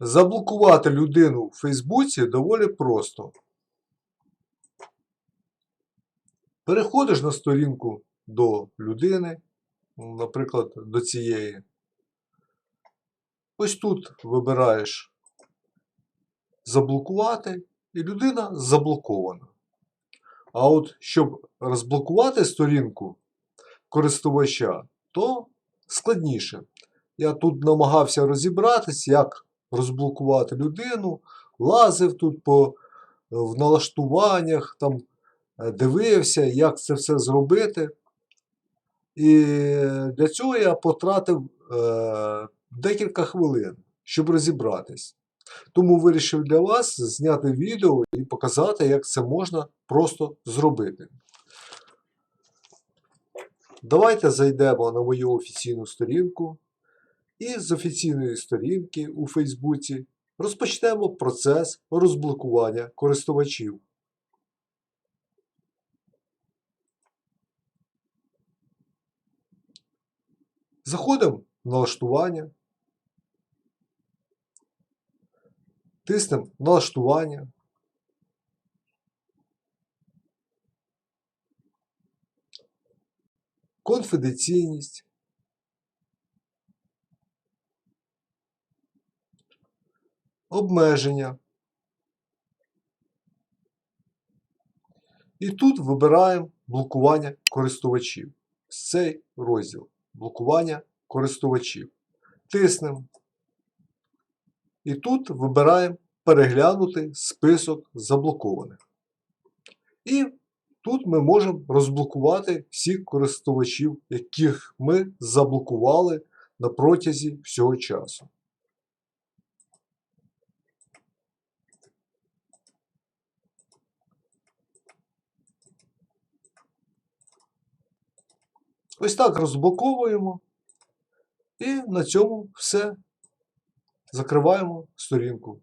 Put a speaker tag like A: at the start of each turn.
A: Заблокувати людину в Фейсбуці доволі просто. Переходиш на сторінку до людини, наприклад, до цієї. Ось тут вибираєш заблокувати, і людина заблокована. А от щоб розблокувати сторінку користувача, то складніше. Я тут намагався розібратись, як розблокувати людину, лазив тут по в налаштуваннях, там е, дивився, як це все зробити. І для цього я потратив е, декілька хвилин, щоб розібратись. Тому вирішив для вас зняти відео і показати, як це можна просто зробити. Давайте зайдемо на мою офіційну сторінку. І з офіційної сторінки у Фейсбуці розпочнемо процес розблокування користувачів. Заходимо в налаштування. Тиснемо налаштування. Конфіденційність. Обмеження. І тут вибираємо блокування користувачів. Цей розділ блокування користувачів. Тиснемо. І тут вибираємо переглянути список заблокованих. І тут ми можемо розблокувати всіх користувачів, яких ми заблокували на протязі всього часу. Ось так розблоковуємо. І на цьому все. Закриваємо сторінку.